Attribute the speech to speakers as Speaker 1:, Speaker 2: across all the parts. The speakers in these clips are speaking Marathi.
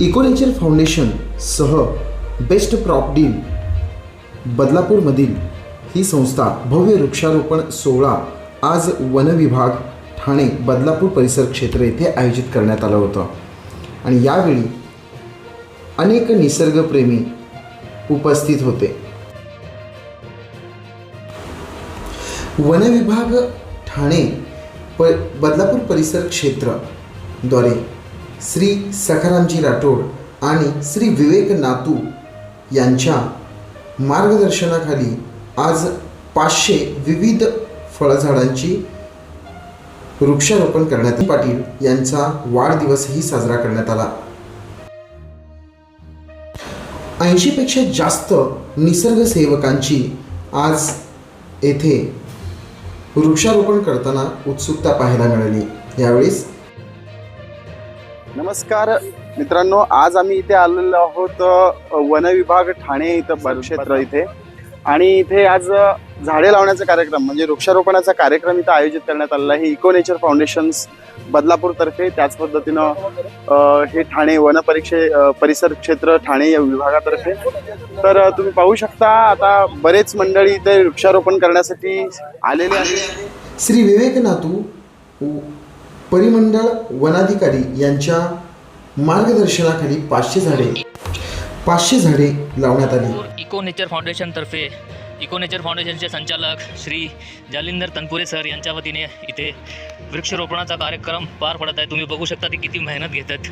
Speaker 1: इकोनेचर फाउंडेशन सह बेस्ट प्रॉप डील बदलापूरमधील ही संस्था भव्य वृक्षारोपण सोहळा आज वनविभाग ठाणे बदलापूर परिसर क्षेत्र येथे आयोजित करण्यात आलं होतं. आणि यावेळी अनेक निसर्गप्रेमी उपस्थित होते. वनविभाग ठाणे प बदलापूर परिसर क्षेत्रद्वारे श्री सखारामजी राठोड आणि श्री विवेक नातू यांच्या मार्गदर्शनाखाली आज पाचशे विविध फळझाडांची वृक्षारोपण करण्यात पाटील यांचा वाढदिवसही साजरा करण्यात आला. ऐंशीपेक्षा जास्त निसर्गसेवकांची आज येथे वृक्षारोपण करताना उत्सुकता पाहायला मिळाली. यावेळेस
Speaker 2: नमस्कार. मित्रांनो आज आम्ही इथे आलेलो आहोत अ, वनविभाग ठाणे इथं परिक्षेत्र इथे. आणि इथे आज झाडे लावण्याचा कार्यक्रम म्हणजे वृक्षारोपणाचा कार्यक्रम इथं आयोजित करण्यात आलेला आहे. इको नेचर फाउंडेशन्स बदलापूरतर्फे त्याच पद्धतीनं हे ठाणे वन परीक्षे अ, परिसर क्षेत्र ठाणे या विभागातर्फे. तर तुम्ही पाहू शकता आता बरेच मंडळी इथे वृक्षारोपण करण्यासाठी आलेले आहेत.
Speaker 1: श्री विवेक नातू व परिमंडळ वनाधिकारी यांच्या मार्गदर्शनाखाली पाचशे झाडे पाचशे झाडे लावण्यात आली.
Speaker 3: इको नेचर फाउंडेशनतर्फे इको नेचर फाउंडेशनचे संचालक श्री जालिंदर तनपुरे सर यांच्या वतीने इथे वृक्षरोपणाचा कार्यक्रम पार पडत आहे. तुम्ही बघू शकता ते किती मेहनत घेतात.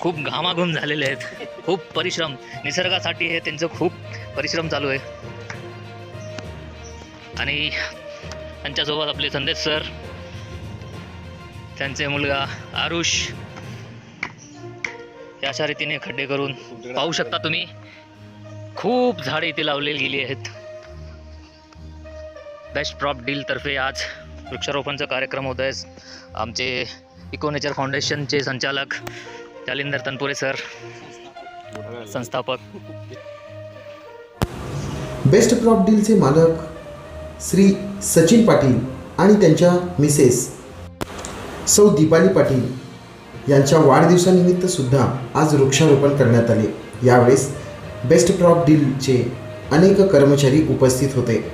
Speaker 3: खूप घामाघूम झालेले आहेत. खूप परिश्रम. निसर्गासाठी हे त्यांचं खूप परिश्रम चालू आहे. आणि त्यांच्यासोबत आपले संदेश सर त्यांचे मुलगा आरुष. अशा रीतीने खड्डे करून पाहू शकता तुम्ही खूप झाडे इथे लावलेली गेली आहेत. बेस्ट प्रॉप डील तर्फे आज वृक्षारोपणचा कार्यक्रम होत आहे. आमचे इको नेचर फाउंडेशनचे संचालक जालिंदर तनपुरे सर संस्थापक.
Speaker 1: बेस्ट क्रॉप डीलचे मालक श्री सचिन पाटील आणि त्यांच्या मिसेस सौ दीपाली पाटील यांच्या वाढदिवसानिमित्त सुद्धा आज वृक्षारोपण करण्यात आले. यावेळेस बेस्ट प्रॉप डीलचे अनेक कर्मचारी उपस्थित होते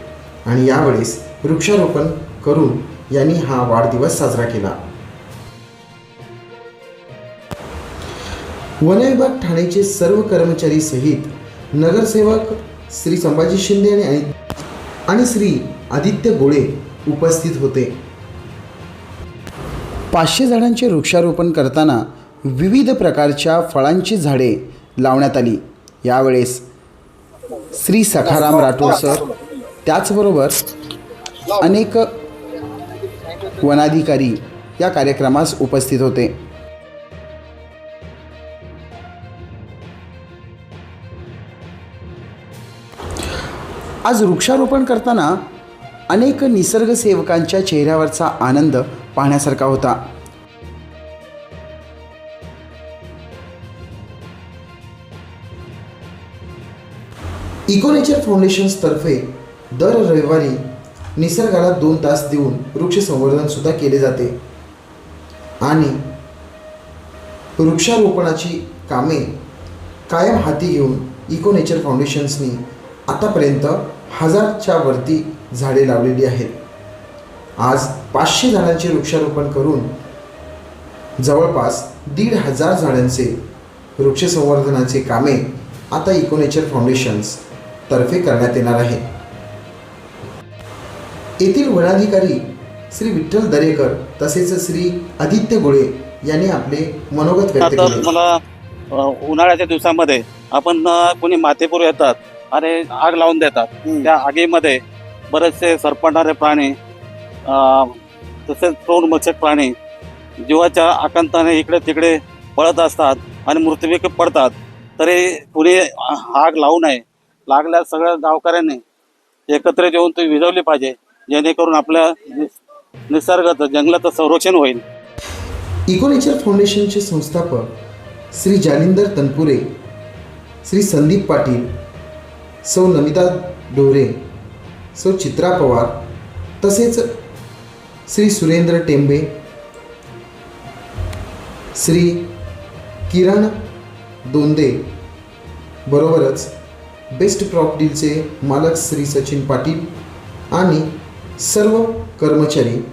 Speaker 1: आणि यावेळेस वृक्षारोपण करून यांनी हा वाढदिवस साजरा केला. वनविभाग ठाणेचे सर्व कर्मचारी सहित नगरसेवक श्री संभाजी शिंदे आणि आणि श्री आदित्य गोळे उपस्थित होते. पाचशे झाडांचे वृक्षारोपण करताना विविध प्रकारच्या फळांची झाडे लावण्यात आली. यावेळेस श्री सखाराम राठोड सर त्याचबरोबर अनेक वनाधिकारी या कार्यक्रमास उपस्थित होते. आज वृक्षारोपण करताना अनेक निसर्गसेवकांच्या चेहऱ्यावरचा आनंद पाहण्यासारखा होता. इकोनेचर फाउंडेशन्सतर्फे दर रविवारी निसर्गाला दोन तास देऊन वृक्ष संवर्धन सुद्धा केले जाते. आणि वृक्षारोपणाची कामे कायम हाती घेऊन इको नेचर फाउंडेशन्सनी आतापर्यंत हजारच्या वरती झाडे लावलेली आहेत. आज पाचशे झाडांचे वृक्षारोपण करून जवळपास दीड हजार झाडांचे वृक्ष संवर्धनाचे कामे आता इको नेचर फाउंडेशन्स तर्फे करण्यात येणार आहे येथील वनाधिकारी श्री विठ्ठल दरेकर तसेच श्री आदित्य गोळे यांनी आपले मनोगत व्यक्त केले.
Speaker 4: मला उन्हाळ्याच्या दिवसामध्ये आपण कोणी माथेपूर येतात आणि आग लावून देतात. त्या आगीमध्ये बरेचसे सरपडणारे प्राणी तसेच तसेच मत्स्य प्राणी जीवाच्या आकांताने इकडे तिकडे पळत असतात आणि मृत्यूमुखी पडतात तरी कुणी आग लावू नये. लागल्यास सगळ्या गावकऱ्यांनी एकत्र येऊन ती विजवली पाहिजे जेणेकरून आपल्या निस- निसर्गाचं जंगलाचं संरक्षण होईल.
Speaker 1: इको नेचर फाउंडेशनचे संस्थापक श्री जालिंदर तनपुरे श्री संदीप पाटील सौ नमिता डोरे सौ चित्रा पवार तसेच श्री सुरेंद्र टेंबे श्री किरण दोंदे बरोबरच बेस्ट प्रॉपर्टीचे डीलचे मालक श्री सचिन पाटील आणि सर्व कर्मचारी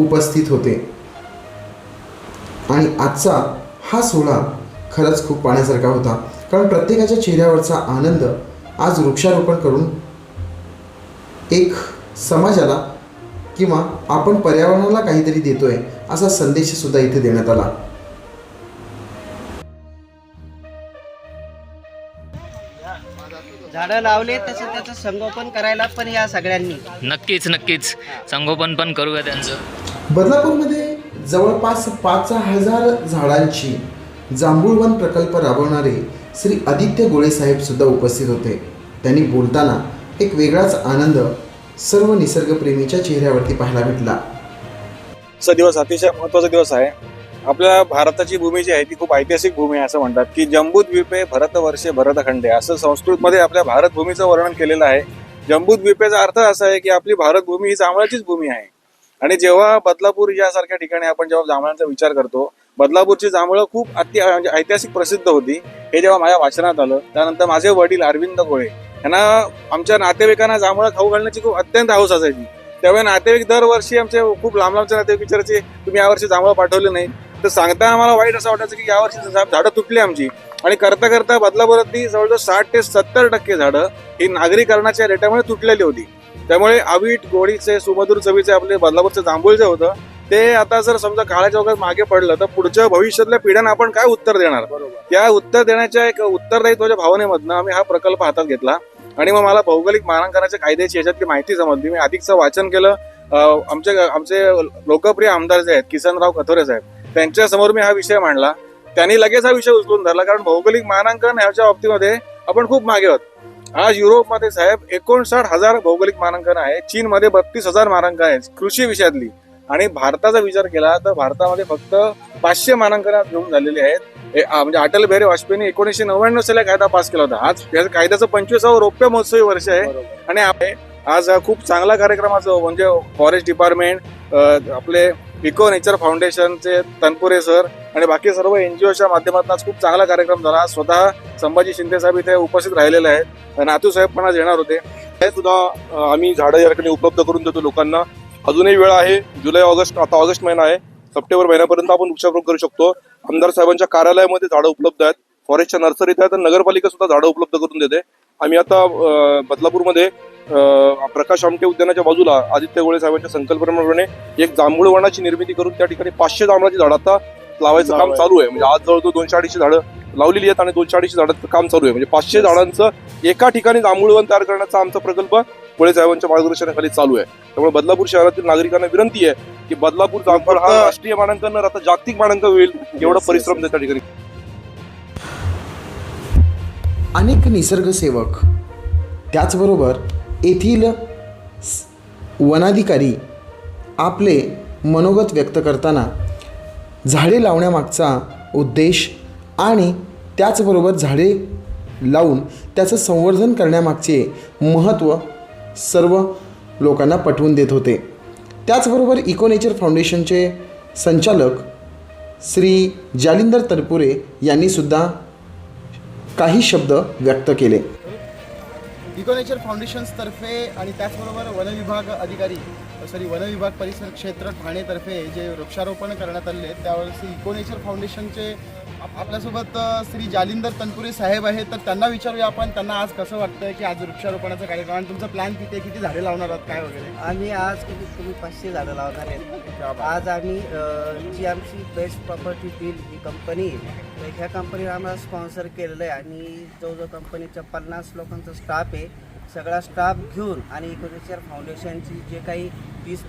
Speaker 1: उपस्थित होते. आणि आजचा हा सोहळा खरंच खूप पाहण्यासारखा होता. कारण प्रत्येकाच्या चेहऱ्यावरचा आनंद आज वृक्षारोपण करून एक समाजाला किंवा आपण पर्यावरणाला काहीतरी देतोय असा संदेश सुद्धा इथे देण्यात आला.
Speaker 5: झाडं लावले तसं त्याचं संगोपन करायला पण या सगळ्यांनी.
Speaker 3: नक्कीच नक्कीच. संगोपन पण करूया त्यांचं.
Speaker 1: बदलापूरमध्ये जवळपास पाच हजार झाडांची जांभूळवन प्रकल्प राबवणारे श्री आदित्य गोळे साहेब सुद्धा उपस्थित होते. त्यांनी बोलताना एक वेगळाच आनंद सर्व निसर्गप्रेमीच्या चेहऱ्यावरती पाहायला भेटला.
Speaker 6: आजचा दिवस अतिशय महत्त्वाचा दिवस आहे. आपल्या भारताची भूमी जी आहे ती खूप ऐतिहासिक भूमी आहे असं म्हणतात की जम्बूद्वीपे भरतवर्षे भरतखंडे असं संस्कृतमध्ये आपल्या भारत भूमीचं वर्णन केलेलं आहे. जम्बूद्वीपेचा अर्थ असा आहे की आपली भारत भूमी ही जांभळाचीच भूमी आहे. आणि जेव्हा बदलापूर यासारख्या ठिकाणी आपण जेव्हा जांभळांचा विचार करतो बदलापूरची जांभळं खूप अति म्हणजे ऐतिहासिक प्रसिद्ध होती. हे जेव्हा माझ्या वाचनात आलं त्यानंतर माझे वडील अरविंद गोळे यांना आमच्या नातेवाईकांना जांभळं खाऊ घालण्याची खूप अत्यंत हौस असायची. त्यामुळे नातेवाईक दरवर्षी आमचे खूप लांब लांबचे नातेवाईक विचारायचे तुम्ही यावर्षी जांभळं पाठवले नाही. तर सांगताना आम्हाला वाईट असं वाटायचं की यावर्षी झाडं तुटली आमची. आणि करता करता बदलापुरातली जवळजवळ साठ ते सत्तर टक्के झाडं ही नागरीकरणाच्या रेटामुळे तुटलेली होती. त्यामुळे अवीट गोडीचे सुमधुर चवीचे आपले बदलापूरचं जांभूळ जे होतं ते आता जर समजा काळाच्या वगैरे मागे पडलं तर पुढच्या भविष्यातल्या पिढ्यांना आपण काय उत्तर देणार? त्या उत्तर देण्याच्या एक उत्तरदायित्वाच्या भावनेमधनं आम्ही हा प्रकल्प हातात घेतला. आणि मग मला भौगोलिक मानांकनाच्या कायद्याची याच्यातली माहिती समजली. मी अधिकचं वाचन केलं. आमचे आमचे लोकप्रिय आमदार जे आहेत किसनराव कथोरे साहेब त्यांच्यासमोर मी हा विषय मांडला. त्यांनी लगेच हा विषय उचलून धरला कारण भौगोलिक मानांकन ह्याच्या बाबतीमध्ये आपण खूप मागे आहोत. आज युरोपमध्ये साहेब एकोणसाठ हजार भौगोलिक मानांकन आहे. चीनमध्ये बत्तीस हजार मानांकन आहेत कृषी विषयातली. आणि भारताचा विचार केला तर भारतामध्ये फक्त पाचशे मानांकन घेऊन झालेली आहेत. म्हणजे अटल बिहारी वाजपेयीने एकोणीसशे नव्याण्णव साली कायदा पास केला होता. आज या कायद्याचं पंचवीसावं रौप्य महोत्सवी वर्ष आहे. आणि आज हा खूप चांगला कार्यक्रमाचं म्हणजे फॉरेस्ट डिपार्टमेंट आपले इको नेचर फाउंडेशनचे तनपुरे सर आणि बाकी सर्व एनजीओच्या माध्यमातून आज खूप चांगला कार्यक्रम झाला. स्वतः संभाजी शिंदे साहेब इथे उपस्थित राहिलेले आहेत. नातू साहेब पण आज येणार होते.
Speaker 7: हे सुद्धा आम्ही झाडं या उपलब्ध करून देतो लोकांना. अजूनही वेळ आहे. जुलै ऑगस्ट आता ऑगस्ट महिना आहे. सप्टेंबर महिन्यापर्यंत आपण वृक्षारोपण करू शकतो. आमदार साहेबांच्या कार्यालयामध्ये झाडं उपलब्ध आहेत. फॉरेस्टच्या नर्सरीत आहेत. आणि नगरपालिका सुद्धा झाडं उपलब्ध करून देते. आम्ही आता बदलापूरमध्ये प्रकाश आमटे उद्यानाच्या बाजूला आदित्य गोळे साहेबांच्या संकल्पनेप्रमाणे एक जांभूळ वनाची निर्मिती करून त्या ठिकाणी पाचशे जांभळाची झाडं आता लावायचं काम चालू आहे. म्हणजे आज जवळजवळ दोनशे अडीचशे झाडं लावलेली आहेत आणि दोनशे अडीचशे झाडांचं काम चालू आहे. म्हणजे पाचशे झाडांचं एका ठिकाणी जांभूळवन तयार करण्याचा आमचा प्रकल्प गोळे साहेबांच्या मार्गदर्शनाखाली चालू आहे. त्यामुळे बदलापूर शहरातील नागरिकांना विनंती आहे की बदलापूर जामफळ हा राष्ट्रीय मानांकन राहता जागतिक मानांकन होईल एवढा परिश्रम त्या ठिकाणी.
Speaker 1: अनेक निसर्गसेवक त्याचबरोबर येथील वनाधिकारी आपले मनोगत व्यक्त करताना झाडे लावण्यामागचा उद्देश आणि त्याचबरोबर झाडे लावून त्याचं संवर्धन करण्यामागचे महत्त्व सर्व लोकांना पटवून देत होते. त्याचबरोबर इको नेचर फाउंडेशनचे संचालक श्री जालिंदर तरपुरे यांनीसुद्धा काही शब्द व्यक्त केले.
Speaker 2: इकोनेचर फाउंडेशन्सतर्फे आणि त्याचबरोबर वनविभाग अधिकारी सॉरी वनविभाग परिसर क्षेत्र ठाणेतर्फे जे वृक्षारोपण करण्यात आले त्यावेळेस इकोनेचर फाउंडेशनचे आपल्यासोबत श्री जालिंदर तनपुरे साहेब आहेत. तर त्यांना विचारूया आपण त्यांना आज कसं वाटतंय की आज वृक्षारोपणाचा कार्यक्रम आणि तुमचा प्लॅन किती आहे? किती झाडे लावणार आहात? काय वगैरे?
Speaker 5: आम्ही आज कमीत कमी पाचशे झाडं लावणार आहेत. आज आम्ही अ, जी आमची बेस्ट प्रॉपर्टी डील ही कंपनी तर ह्या कंपनीने आम्हाला स्पॉन्सर केलेलं आहे. आणि जवळजवळ कंपनीच्या पन्नास लोकांचा स्टाफ आहे सगळा स्टाफ घेऊन आणि इकोनेचर फाउंडेशनची जे काही तीस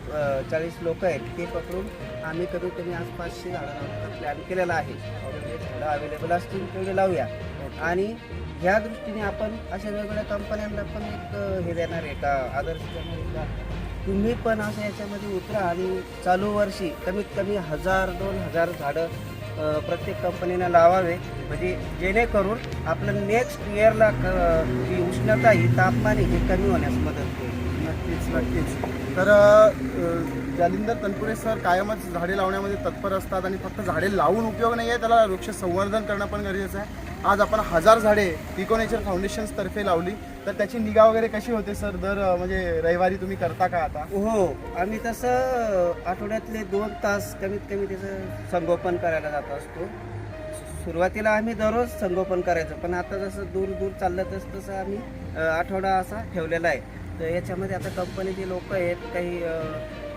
Speaker 5: चाळीस लोक आहेत ते पकडून आम्ही कमीत कमी आज पाचशे झाडं लावण्याचा प्लॅन केलेला आहे. म्हणजे झाडं अवेलेबल असतील तेवढे लावूया. आणि ह्या दृष्टीने आपण अशा वेगवेगळ्या कंपन्यांना पण एक हे देणार आहे का? आदर्श देणार आहे का? तुम्ही पण असं याच्यामध्ये उतरा आणि चालू वर्षी कमीत कमी हजार दोन हजार झाडं प्रत्येक कंपनीनं लावावे. म्हणजे जेणेकरून आपलं नेक्स्ट इयरला जी उष्णता ही तापमान ही हे कमी होण्यास मदत होईल.
Speaker 2: नक्कीच नक्कीच. तर जालिंदर तनपुरे सर कायमच झाडे लावण्यामध्ये तत्पर असतात आणि फक्त झाडे लावून उपयोग नाही आहे त्याला वृक्ष संवर्धन करणं पण गरजेचं आहे. आज आपण हजार झाडे इको नेचर फाउंडेशन्स तर्फे लावली. तर त्याची निगा वगैरे कशी होते सर? दर म्हणजे रविवारी तुम्ही करता का आता?
Speaker 5: हो आम्ही तसं आठवड्यातले दोन तास कमीत कमी त्याचं संगोपन करायला जात असतो. सुरुवातीला आम्ही दररोज संगोपन करायचं पण आता जसं दूर दूर चाललं तसं तसं आम्ही आठवडा असा ठेवलेला आहे. तर याच्यामध्ये आता कंपनीचे लोक आहेत काही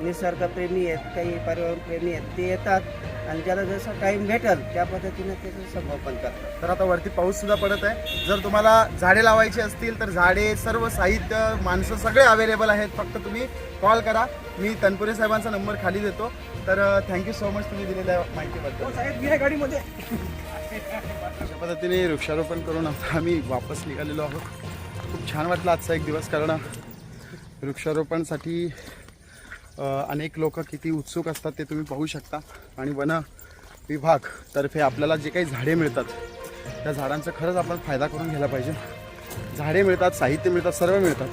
Speaker 5: निसर्गप्रेमी आहेत काही पर्यावरणप्रेमी आहेत ते येतात आणि ज्याला जसं टाईम भेटेल त्या पद्धतीने त्याचं संगोपन करतात.
Speaker 2: तर आता वरती पाऊस सुद्धा पडत आहे. जर तुम्हाला झाडे लावायची असतील तर झाडे सर्व साहित्य माणसं सगळे अवेलेबल आहेत. फक्त तुम्ही कॉल करा. मी तनपुरे साहेबांचा नंबर खाली देतो. तर थँक्यू सो मच तुम्ही दिलेल्या माहितीबद्दल. अशा पद्धतीने वृक्षारोपण करून आता आम्ही वापस निघालेलो आहोत. खूप छान वाटलं आजचा एक दिवस कारण वृक्षारोपणसाठी अनेक लोक किती उत्सुक असतात ते तुम्ही पाहू शकता. आणि वन विभाग तर्फे आपल्याला जे काही झाडे मिळतात त्या झाडांचा खरंच आपण फायदा करून घ्यायला पाहिजे. झाडे मिळतात साहित्य मिळतात सर्व मिळतात.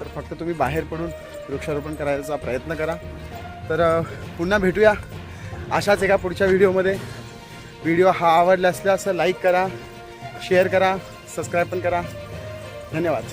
Speaker 2: तर फक्त तुम्ही बाहेर पडून वृक्षारोपण करायचा प्रयत्न करा. तर पुन्हा भेटूया अशाच एका पुढच्या व्हिडिओमध्ये. व्हिडिओ हा आवडला असल्यास लाईक करा शेअर करा सबस्क्राईब पण करा. धन्यवाद.